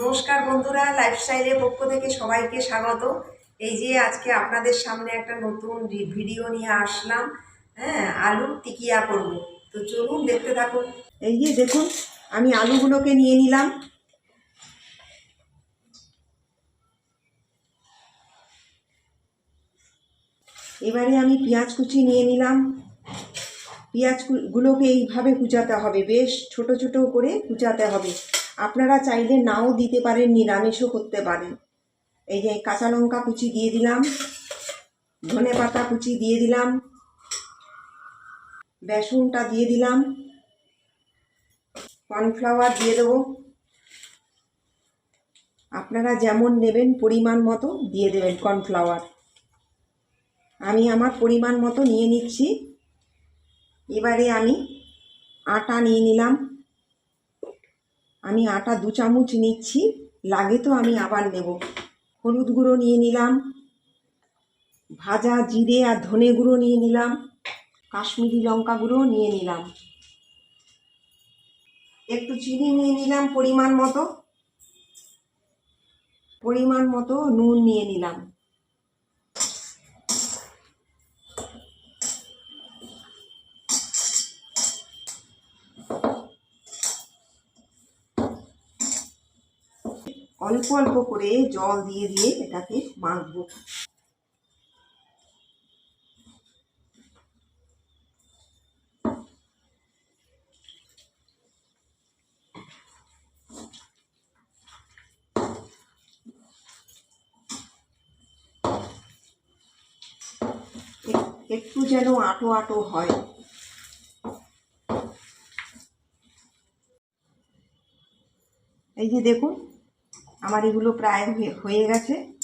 নমস্কার বন্ধুরা লাইফস্টাইলের পক্ষ থেকে সবাইকে স্বাগত। এই যে আজকে আপনাদের সামনে একটা নতুন ভিডিও নিয়ে আসলাম। হ্যাঁ আলু টিকিয়া করব। তো চলুন দেখতে থাকুন। এই যে দেখুন, আমি আলুগুলোকে নিয়ে নিলাম। এবারে আমি পেঁয়াজ কুচি নিয়ে নিলাম। পেঁয়াজ গুলোকে এইভাবে কুচাতে হবে। বেশ ছোট ছোট করে কুচাতে হবে। আপনারা চাইলে নাও দিতে পারেন, নিরামিষও করতে পারেন। এই যে কাঁচা লঙ্কা কুচি দিয়ে দিলাম, ধনে পাতা কুচি দিয়ে দিলাম, বেসনটা দিয়ে দিলাম, কর্নফ্লাওয়ার দিয়ে দেবো। আপনারা যেমন নেবেন পরিমাণ মতো দিয়ে দেবেন কর্নফ্লাওয়ার। আমি আমার পরিমাণ মতো নিয়ে নিচ্ছি। এবারে আমি আটা নিয়ে নিলাম। আমি আটা দু চামচ নিচ্ছি, লাগে তো আমি আবার নেব। হলুদ গুঁড়ো নিয়ে নিলাম, ভাজা জিরে আর ধনে গুঁড়ো নিয়ে নিলাম, কাশ্মীরি লঙ্কা গুঁড়ো নিয়ে নিলাম। একটু চিনি নিয়ে নিলাম পরিমাণ মতো পরিমাণ মতো নুন নিয়ে নিলাম। অল্প অল্প করে জল দিয়ে দিয়ে এটাকে মাখবো। এক- একটু যেন আটো আটো হয়। এই যে দেখুন আমার এগুলো প্রায় হয়ে- গেছে।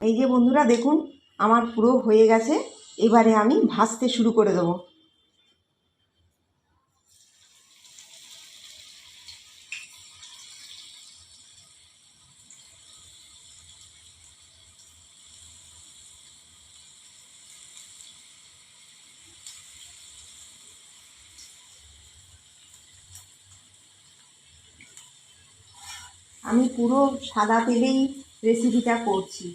এই যে বন্ধুরা, দেখুন, আমার পুরো হয়ে গেছে। এবারে আমি ভাজতে শুরু করে দেবো। আমি পুরো সাদা তেলেই রেসিপিটা করছি।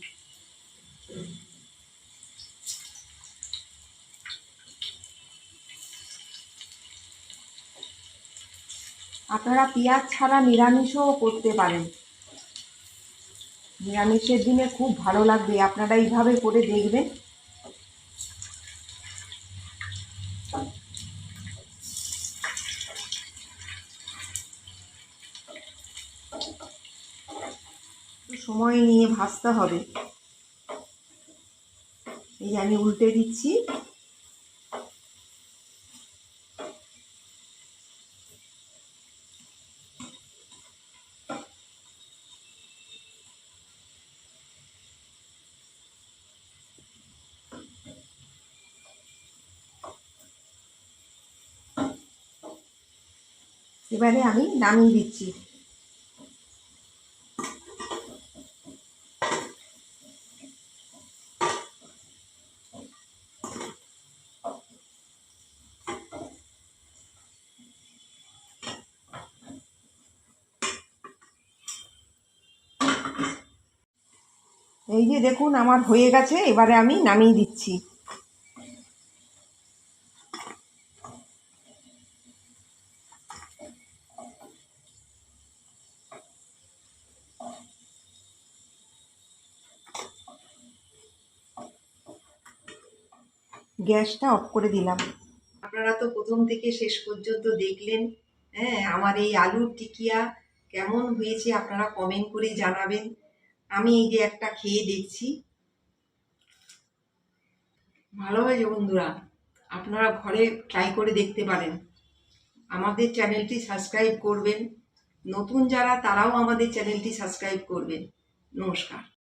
আপনারা পেঁয়াজ ছাড়া নিরামিষও করতে পারেন। নিরামিষের দিনে খুব ভালো লাগবে, আপনারা এইভাবে করে দেখবেন একটু সময় নিয়ে ভাজতে হবে। এই আমি উল্টে দিচ্ছি। এবারে আমি নামিয়ে দিচ্ছি। এই যে দেখুন, আমার হয়ে গেছে, এবারে আমি নামিয়ে দিচ্ছি। গ্যাসটা অফ করে দিলাম। আপনারা তো প্রথম থেকে শেষ পর্যন্ত দেখলেন হ্যাঁ আমার এই আলুর টিকিয়া কেমন হয়েছে আপনারা কমেন্ট করে জানাবেন। আমি এই যে একটা খেয়ে দেখছি। ভালো হয়েছে বন্ধুরা। আপনারা ঘরে ট্রাই করে দেখতে পারেন। আমাদের চ্যানেলটি সাবস্ক্রাইব করবেন। নতুন যারা তারাও আমাদের চ্যানেলটি সাবস্ক্রাইব করবেন। নমস্কার।